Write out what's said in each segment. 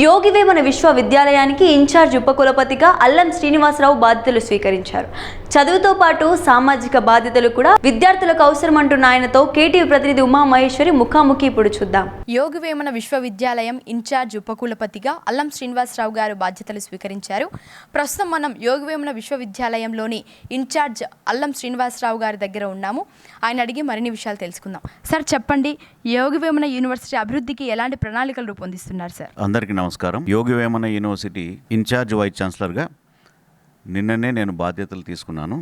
యోగివేమన విశ్వవిద్యాలయానికి ఇన్ఛార్జ్ ఉపకులపతిగా అల్లం శ్రీనివాసరావు బాధ్యతలు స్వీకరించారు. చదువుతో పాటు సామాజిక బాధ్యతలు కూడా విద్యార్థులకు అవసరమంటున్న ఆయనతో కేటీవీ ప్రతినిధి ఉమా మహేశ్వరి ముఖాముఖి ఇప్పుడు చూద్దాం. యోగవేమన విశ్వవిద్యాలయం ఇన్ఛార్జ్ ఉపకులపతిగా అల్లం శ్రీనివాసరావు గారు బాధ్యతలు స్వీకరించారు. ప్రస్తుతం మనం యోగవేమన విశ్వవిద్యాలయంలోని ఇన్ఛార్జ్ అల్లం శ్రీనివాసరావు గారి దగ్గర ఉన్నాము. ఆయన అడిగి మరిన్ని విషయాలు తెలుసుకుందాం. సార్ చెప్పండి యోగవేమన యూనివర్సిటీ అభివృద్ధికి ఎలాంటి ప్రణాళికలు రూపొందిస్తున్నారు సార్? అందరికీ నమస్కారం. Yogi Vemana university in charge vice ఛాన్సలర్గా నిన్ననే నేను బాధ్యతలు తీసుకున్నాను.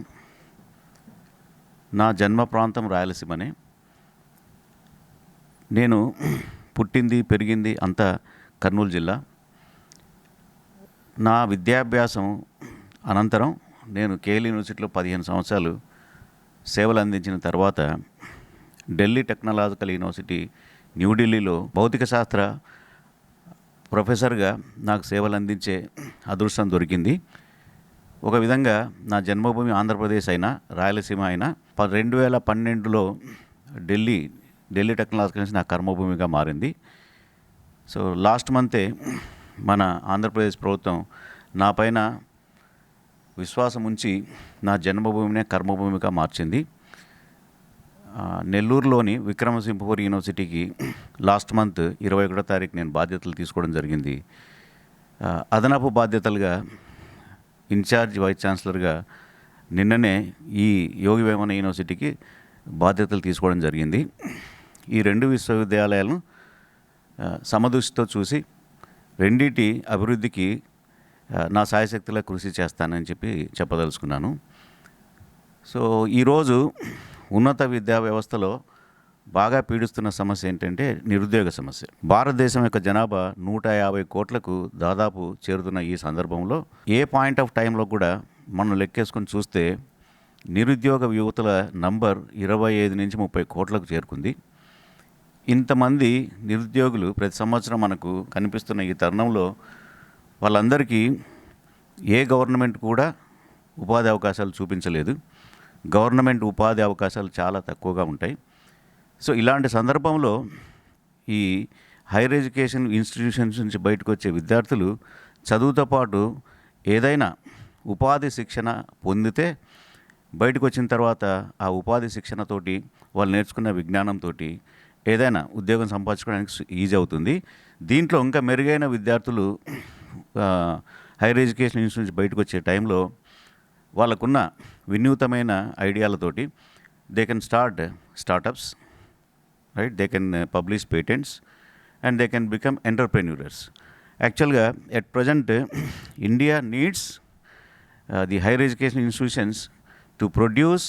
నా జన్మ ప్రాంతం రాయలసీమనే. నేను పుట్టింది పెరిగింది అంతా కర్నూలు జిల్లా. నా విద్యాభ్యాసం అనంతరం నేను కేఎల్ యూనివర్సిటీలో పదిహేను సంవత్సరాలు సేవలు అందించిన తర్వాత ఢిల్లీ టెక్నాలజికల్ యూనివర్సిటీ న్యూఢిల్లీలో భౌతిక శాస్త్ర ప్రొఫెసర్గా నాకు సేవలు అందించే అదృష్టం దొరికింది. ఒక విధంగా నా జన్మభూమి ఆంధ్రప్రదేశ్ అయినా రాయలసీమ అయినా రెండు వేల పన్నెండులో ఢిల్లీ ఢిల్లీ టెక్నాలజీ నా కర్మభూమిగా మారింది. సో లాస్ట్ మంతే మన ఆంధ్రప్రదేశ్ ప్రభుత్వం నా పైన విశ్వాసం ఉంచి నా జన్మభూమినే కర్మభూమిగా మార్చింది. నెల్లూరులోని విక్రమసింహపురి యూనివర్సిటీకి లాస్ట్ మంత్ ఇరవై ఒకటో తారీఖు నేను బాధ్యతలు తీసుకోవడం జరిగింది. అదనపు బాధ్యతలుగా ఇన్ఛార్జ్ వైస్ ఛాన్సలర్గా నిన్ననే ఈ యోగి వేమన యూనివర్సిటీకి బాధ్యతలు తీసుకోవడం జరిగింది. ఈ రెండు విశ్వవిద్యాలయాలను సమదృష్టితో చూసి రెండిటి అభివృద్ధికి నా సాయశక్తిలో కృషి చేస్తానని చెప్పి చెప్పదలుచుకున్నాను. సో ఈరోజు ఉన్నత విద్యా వ్యవస్థలో బాగా పీడిస్తున్న సమస్య ఏంటంటే నిరుద్యోగ సమస్య. భారతదేశం యొక్క జనాభా నూట యాభై కోట్లకు దాదాపు చేరుతున్న ఈ సందర్భంలో ఏ పాయింట్ ఆఫ్ టైంలో కూడా మనం లెక్కేసుకొని చూస్తే నిరుద్యోగ యువతుల నంబర్ ఇరవై ఐదు నుంచి ముప్పై కోట్లకు చేరుకుంది. ఇంతమంది నిరుద్యోగులు ప్రతి సంవత్సరం మనకు కనిపిస్తున్న ఈ తరుణంలో వాళ్ళందరికీ ఏ గవర్నమెంట్ కూడా ఉపాధి అవకాశాలు చూపించలేదు. గవర్నమెంట్ ఉపాధి అవకాశాలు చాలా తక్కువగా ఉంటాయి. సో ఇలాంటి సందర్భంలో ఈ హైయర్ ఎడ్యుకేషన్ ఇన్స్టిట్యూషన్స్ నుంచి బయటకు వచ్చే విద్యార్థులు చదువుతో పాటు ఏదైనా ఉపాధి శిక్షణ పొందితే బయటకు వచ్చిన తర్వాత ఆ ఉపాధి శిక్షణతోటి వాళ్ళు నేర్చుకున్న విజ్ఞానంతో ఏదైనా ఉద్యోగం సంపాదించుకోవడానికి ఈజీ అవుతుంది. దీంట్లో ఇంకా మెరుగైన విద్యార్థులు హైయర్ ఎడ్యుకేషన్ ఇన్స్టిట్యూట్ నుంచి బయటకు వచ్చే టైంలో వాళ్ళకున్న వినూతమైన ఐడియాలతోటి they can start startups right they can publish patents and they can become entrepreneurs యాక్చువల్గా at present India needs the higher education institutions to produce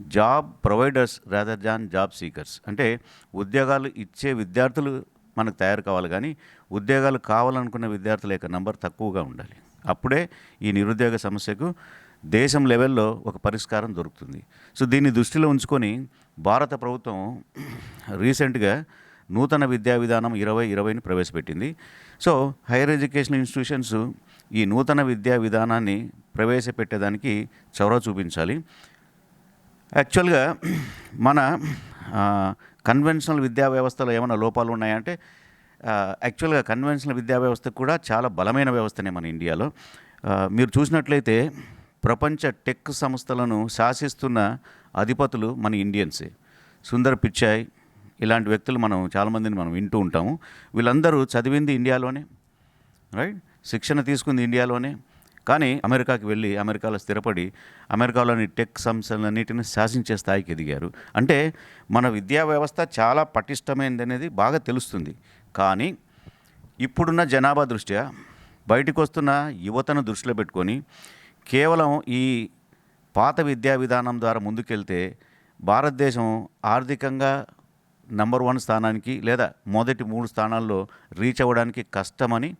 job providers rather than job seekers అంటే ఉద్యోగాలు ఇచ్చే విద్యార్థులు మనకు తయారు కావాలి కానీ ఉద్యోగాలు కావాలనుకున్న విద్యార్థుల యొక్క నంబర్ తక్కువగా ఉండాలి. అప్పుడే ఈ నిరుద్యోగ సమస్యకు దేశం లెవెల్లో ఒక పరిష్కారం దొరుకుతుంది. సో దీన్ని దృష్టిలో ఉంచుకొని భారత ప్రభుత్వం రీసెంట్గా నూతన విద్యా విధానం ఇరవై ఇరవైని ప్రవేశపెట్టింది. సో హైయర్ ఎడ్యుకేషన్ ఇన్స్టిట్యూషన్స్ ఈ నూతన విద్యా విధానాన్ని ప్రవేశపెట్టేదానికి చొరవ చూపించాలి. యాక్చువల్గా మన కన్వెన్షనల్ విద్యా వ్యవస్థలో ఏమైనా లోపాలు ఉన్నాయంటే యాక్చువల్గా కన్వెన్షనల్ విద్యా వ్యవస్థ కూడా చాలా బలమైన వ్యవస్థనే మన ఇండియాలో. మీరు చూసినట్లయితే ప్రపంచ టెక్ సంస్థలను శాసిస్తున్న అధిపతులు మన ఇండియన్సే. సుందర్ పిచ్చాయ్ ఇలాంటి వ్యక్తులు మనం చాలామందిని మనం వింటూ ఉంటాము. వీళ్ళందరూ చదివింది ఇండియాలోనే రైట్? శిక్షణ తీసుకుంది ఇండియాలోనే. కానీ అమెరికాకి వెళ్ళి అమెరికాలో స్థిరపడి అమెరికాలోని టెక్ సంస్థలన్నిటిని శాసించే స్థాయికి ఎదిగారు. అంటే మన విద్యా వ్యవస్థ చాలా పటిష్టమైనది అనేది బాగా తెలుస్తుంది. కానీ ఇప్పుడున్న జనాభా దృష్ట్యా బయటకు వస్తున్న యువతను దృష్టిలో పెట్టుకొని కేవలం ఈ పాత విద్యా విధానం ద్వారా ముందుకెళ్తే భారతదేశం ఆర్థికంగా నంబర్ వన్ స్థానానికి లేదా మొదటి మూడు స్థానాల్లో రీచ్ అవ్వడానికి కష్టమని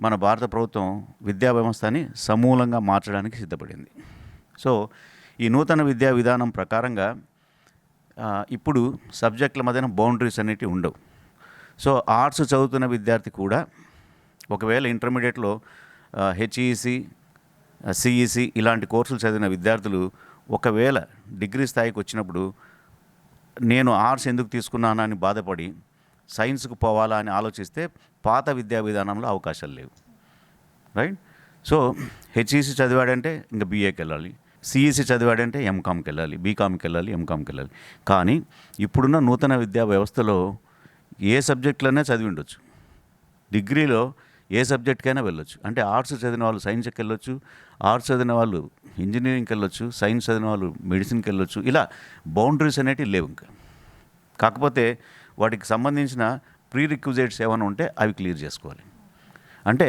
మన భారత ప్రభుత్వం విద్యా వ్యవస్థని సమూలంగా మార్చడానికి సిద్ధపడింది. సో ఈ నూతన విద్యా విధానం ప్రకారంగా ఇప్పుడు సబ్జెక్టుల మధ్యన బౌండరీస్ అనేటివి ఉండవు. సో ఆర్ట్స్ చదువుతున్న విద్యార్థి కూడా ఒకవేళ ఇంటర్మీడియట్లో హెచ్ఈసి సిఈసి ఇలాంటి కోర్సులు చదివిన విద్యార్థులు ఒకవేళ డిగ్రీ స్థాయికి వచ్చినప్పుడు నేను ఆర్ట్స్ ఎందుకు తీసుకున్నానా అని బాధపడి సైన్స్కు పోవాలా అని ఆలోచిస్తే పాత విద్యా విధానంలో అవకాశాలు లేవు. రైట్ సో హెచ్ఈసి చదివాడంటే ఇంకా బీఏకి వెళ్ళాలి. సిఈసి చదివాడంటే ఎంకామ్కి వెళ్ళాలి. బీకామ్కి వెళ్ళాలి ఎంకామ్కి వెళ్ళాలి. కానీ ఇప్పుడున్న నూతన విద్యా వ్యవస్థలో ఏ సబ్జెక్టులోనే చదివి ఉండొచ్చు. డిగ్రీలో ఏ సబ్జెక్ట్కైనా వెళ్ళొచ్చు. అంటే ఆర్ట్స్ చదివిన వాళ్ళు సైన్స్కి వెళ్ళొచ్చు ఆర్ట్స్ చదివిన వాళ్ళు ఇంజనీరింగ్కి వెళ్ళొచ్చు సైన్స్ చదివిన వాళ్ళు మెడిసిన్కి వెళ్ళొచ్చు. ఇలా బౌండరీస్ అనేటివి లేవు ఇంకా. కాకపోతే వాటికి సంబంధించిన ప్రీ రిక్విజైట్స్ ఏమైనా ఉంటే అవి క్లియర్ చేసుకోవాలి. అంటే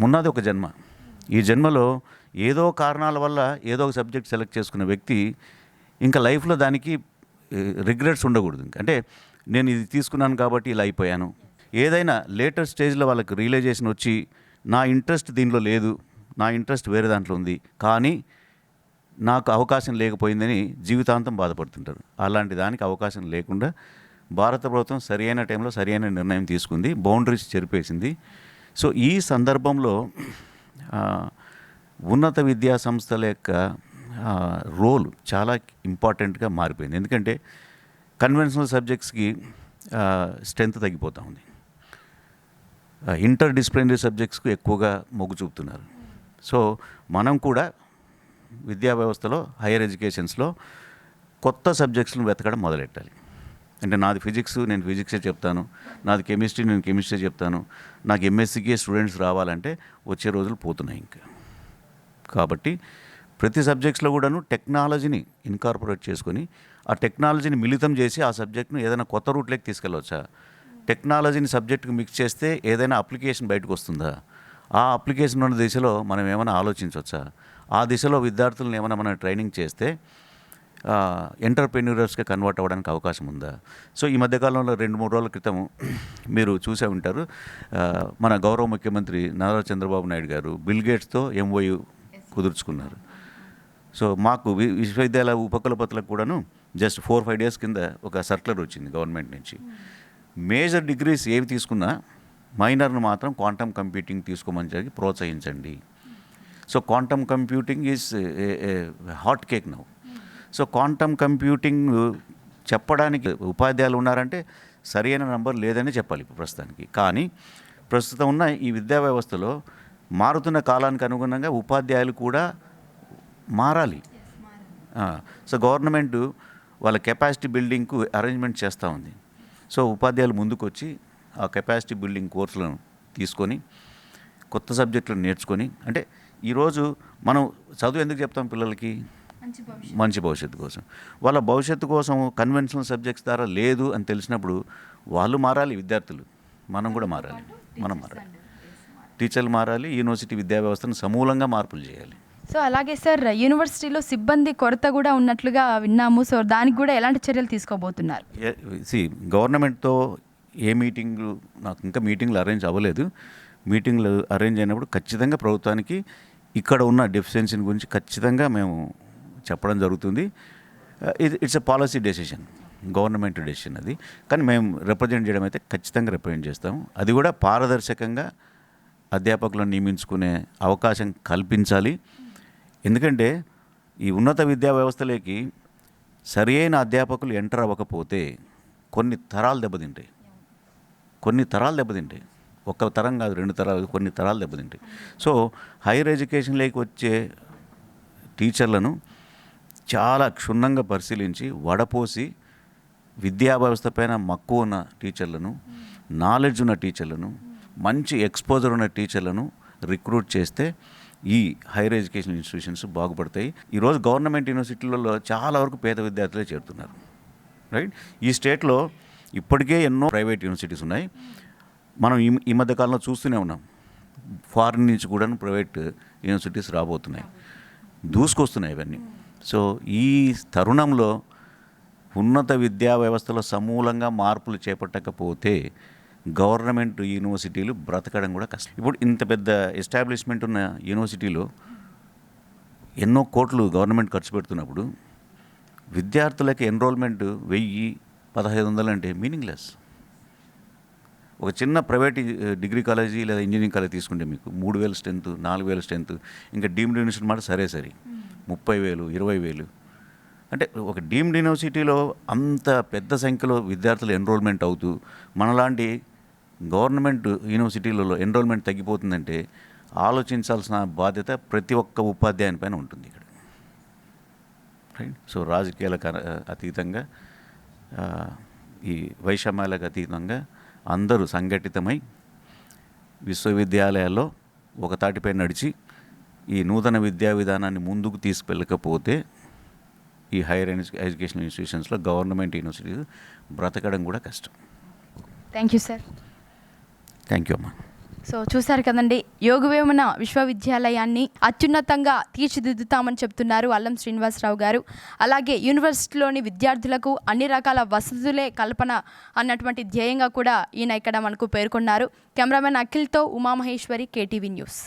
మున్నది ఒక జన్మ. ఈ జన్మలో ఏదో కారణాల వల్ల ఏదో ఒక సబ్జెక్ట్ సెలెక్ట్ చేసుకున్న వ్యక్తి ఇంకా లైఫ్లో దానికి రిగ్రెట్స్ ఉండకూడదు అంటే నేను ఇది తీసుకున్నాను కాబట్టి ఇలా అయిపోయాను. ఏదైనా లేటర్ స్టేజ్లో వాళ్ళకి రియలైజేషన్ వచ్చి నా ఇంట్రెస్ట్ దీనిలో లేదు నా ఇంట్రెస్ట్ వేరే దాంట్లో ఉంది కానీ నాకు అవకాశం లేకపోయిందని జీవితాంతం బాధపడుతుంటారు. అలాంటి దానికి అవకాశం లేకుండా భారత ప్రభుత్వం సరైన టైంలో సరైన నిర్ణయం తీసుకుంది బౌండరీస్ చెరిపేసింది. సో ఈ సందర్భంలో ఉన్నత విద్యా సంస్థల యొక్క రోల్ చాలా ఇంపార్టెంట్గా మారిపోయింది. ఎందుకంటే కన్వెన్షనల్ సబ్జెక్ట్స్కి స్ట్రెంత్ తగ్గిపోతూ ఉంది. ఇంటర్ డిసిప్లినరీ సబ్జెక్ట్స్కు ఎక్కువగా మొగ్గు చూపుతున్నారు. సో మనం కూడా విద్యా వ్యవస్థలో హైయర్ ఎడ్యుకేషన్స్లో కొత్త సబ్జెక్ట్స్ను వెతకడం మొదలెట్టాలి. అంటే నాది ఫిజిక్స్ నేను ఫిజిక్సే చెప్తాను. నాది కెమిస్ట్రీ నేను కెమిస్ట్రీ చెప్తాను. నాకు ఎంఎస్సీకి స్టూడెంట్స్ రావాలంటే వచ్చే రోజులు పోతున్నాయి ఇంకా. కాబట్టి ప్రతి సబ్జెక్ట్స్లో కూడాను టెక్నాలజీని ఇన్కార్పొరేట్ చేసుకొని ఆ టెక్నాలజీని మిళితం చేసి ఆ సబ్జెక్ట్ను ఏదైనా కొత్త రూట్లోకి తీసుకెళ్ళవచ్చా టెక్నాలజీని సబ్జెక్ట్కి మిక్స్ చేస్తే ఏదైనా అప్లికేషన్ బయటకు వస్తుందా? ఆ అప్లికేషన్ ఉన్న దిశలో మనం ఏమైనా ఆలోచించవచ్చా ఆ దిశలో విద్యార్థులను ఏమైనా మనం ట్రైనింగ్ చేస్తే ఎంటర్ప్రెన్యూరర్స్గా కన్వర్ట్ అవ్వడానికి అవకాశం ఉందా? సో ఈ మధ్యకాలంలో రెండు మూడు రోజుల క్రితం మీరు చూసే ఉంటారు. మన గౌరవ ముఖ్యమంత్రి నారా చంద్రబాబు నాయుడు గారు బిల్ గేట్స్తో ఎంఓయు కుదుర్చుకున్నారు. సో మాకు వి- విశ్వవిద్యాలయ ఉపకులపతులకు కూడాను జస్ట్ ఫోర్ ఫైవ్ డేస్ కింద ఒక సర్క్యులర్ వచ్చింది గవర్నమెంట్ నుంచి. మేజర్ డిగ్రీస్ ఏవి తీసుకున్నా మైనర్ను మాత్రం క్వాంటమ్ కంప్యూటింగ్ తీసుకోమని చెప్పి ప్రోత్సహించండి. So quantum computing is hot cake now. So quantum computing చెప్పడానికి ఉపాధ్యాయులు ఉన్నారంటే సరైన నంబర్ లేదని చెప్పాలి ఇప్పుడు ప్రస్తుతానికి. కానీ ప్రస్తుతం ఉన్న ఈ విద్యా వ్యవస్థలో మారుతున్న కాలానికి అనుగుణంగా ఉపాధ్యాయులు కూడా మారాలి. సో గవర్నమెంట్ వాళ్ళ కెపాసిటీ బిల్డింగ్కు అరేంజ్మెంట్ చేస్తూ ఉంది. సో ఉపాధ్యాయులు ముందుకు వచ్చి ఆ కెపాసిటీ బిల్డింగ్ కోర్సులను తీసుకొని కొత్త సబ్జెక్టులను నేర్చుకొని అంటే ఈరోజు మనం చదువు ఎందుకు చెప్తాం పిల్లలకి? మంచి భవిష్యత్తు. కోసం. వాళ్ళ భవిష్యత్తు కోసం కన్వెన్షనల్ సబ్జెక్ట్స్ ద్వారా లేదు అని తెలిసినప్పుడు వాళ్ళు మారాలి విద్యార్థులు. మనం కూడా మారాలి. మనం మారాలి. టీచర్లు మారాలి యూనివర్సిటీ విద్యా వ్యవస్థను సమూలంగా మార్పులు చేయాలి. సో అలాగే సార్ యూనివర్సిటీలో సిబ్బంది కొరత కూడా ఉన్నట్లుగా విన్నాము. సో దానికి కూడా ఎలాంటి చర్యలు తీసుకోబోతున్నారు? సి గవర్నమెంట్తో ఏ మీటింగ్లు నాకు ఇంకా మీటింగ్లు అరేంజ్ అవ్వలేదు. మీటింగ్లు అరేంజ్ అయినప్పుడు ఖచ్చితంగా ప్రభుత్వానికి ఇక్కడ ఉన్న డెఫిషియన్సీని గురించి ఖచ్చితంగా మేము చెప్పడం జరుగుతుంది. ఇది it's a policy decision government decision అది. కానీ మేము రిప్రజెంట్ చేయడం అయితే ఖచ్చితంగా రిప్రజెంట్ చేస్తాము అది కూడా పారదర్శకంగా అధ్యాపకులను నియమించుకునే అవకాశం కల్పించాలి. ఎందుకంటే ఈ ఉన్నత విద్యా వ్యవస్థలోకి సరి అయిన అధ్యాపకులు ఎంటర్ అవ్వకపోతే కొన్ని తరాలు దెబ్బతింటాయి. కొన్ని తరాలు దెబ్బతింటాయి. ఒక్క తరం కాదు రెండు తరాలు కొన్ని తరాలు దెబ్బతింటాయి. సో హైయర్ ఎడ్యుకేషన్లోకి వచ్చే టీచర్లను చాలా క్షుణ్ణంగా పరిశీలించి వడపోసి విద్యా వ్యవస్థ పైన మక్కువ ఉన్న టీచర్లను నాలెడ్జ్ ఉన్న టీచర్లను మంచి ఎక్స్పోజర్ ఉన్న టీచర్లను రిక్రూట్ చేస్తే ఈ హైయర్ ఎడ్యుకేషన్ ఇన్స్టిట్యూషన్స్ బాగుపడతాయి. ఈరోజు గవర్నమెంట్ యూనివర్సిటీలలో చాలా వరకు పేద విద్యార్థులే చేరుతున్నారు. రైట్? ఈ స్టేట్లో ఇప్పటికే ఎన్నో ప్రైవేట్ యూనివర్సిటీస్ ఉన్నాయి. మనం ఈ ఈ మధ్యకాలంలో చూస్తూనే ఉన్నాం. ఫారిన్ నుంచి కూడా ప్రైవేట్ యూనివర్సిటీస్ రాబోతున్నాయి. దూసుకొస్తున్నాయి ఇవన్నీ. సో ఈ తరుణంలో ఉన్నత విద్యా వ్యవస్థలో సమూలంగా మార్పులు చేపట్టకపోతే గవర్నమెంట్ యూనివర్సిటీలు బ్రతకడం కూడా కష్టం. ఇప్పుడు ఇంత పెద్ద ఎస్టాబ్లిష్మెంట్ ఉన్న యూనివర్సిటీలో ఎన్నో కోట్లు గవర్నమెంట్ ఖర్చు పెడుతున్నప్పుడు విద్యార్థులకి ఎన్రోల్మెంట్ వెయ్యి పదహైదు వందలు అంటే మీనింగ్లెస్. ఒక చిన్న ప్రైవేట్ డిగ్రీ కాలేజీ లేదా ఇంజనీరింగ్ కాలేజ్ తీసుకుంటే మీకు మూడు వేల స్ట్రెంత్ నాలుగు వేల స్ట్రెంత్ ఇంకా డీమ్డ్ యూనివర్సిటీ మాట సరే సరే. ముప్పై వేలు ఇరవై వేలు. అంటే ఒక డీమ్డ్ యూనివర్సిటీలో అంత పెద్ద సంఖ్యలో విద్యార్థులు ఎన్రోల్మెంట్ అవుతూ మనలాంటి గవర్నమెంట్ యూనివర్సిటీలలో ఎన్రోల్మెంట్ తగ్గిపోతుందంటే ఆలోచించాల్సిన బాధ్యత ప్రతి ఒక్క ఉపాధ్యాయుని పైన ఉంటుంది ఇక్కడ. రైట్ సో రాజకీయాలకు అతీతంగా ఈ వైషమ్యాలకు అతీతంగా అందరూ సంఘటితమై విశ్వవిద్యాలయాల్లో ఒక తాటిపై నడిచి ఈ నూతన విద్యా విధానాన్ని ముందుకు తీసుకెళ్ళకపోతే ఈ హైయర్ ఎడ్యుకేషన్ ఇన్స్టిట్యూషన్స్లో గవర్నమెంట్ యూనివర్సిటీస్ బ్రతకడం కూడా కష్టం. Thank you sir thank you అమ్మా. సో చూశారు కదండి యోగవేమన విశ్వవిద్యాలయాన్ని అత్యున్నతంగా తీర్చిదిద్దుతామని చెప్తున్నారు అల్లం శ్రీనివాసరావు గారు. అలాగే యూనివర్సిటీలోని విద్యార్థులకు అన్ని రకాల వసతులే కల్పన అన్నటువంటి ధ్యేయంగా కూడా ఈయన ఇక్కడ మనకు పేర్కొన్నారు. కెమెరామెన్ అఖిల్తో ఉమామహేశ్వరి కేటీవీ న్యూస్.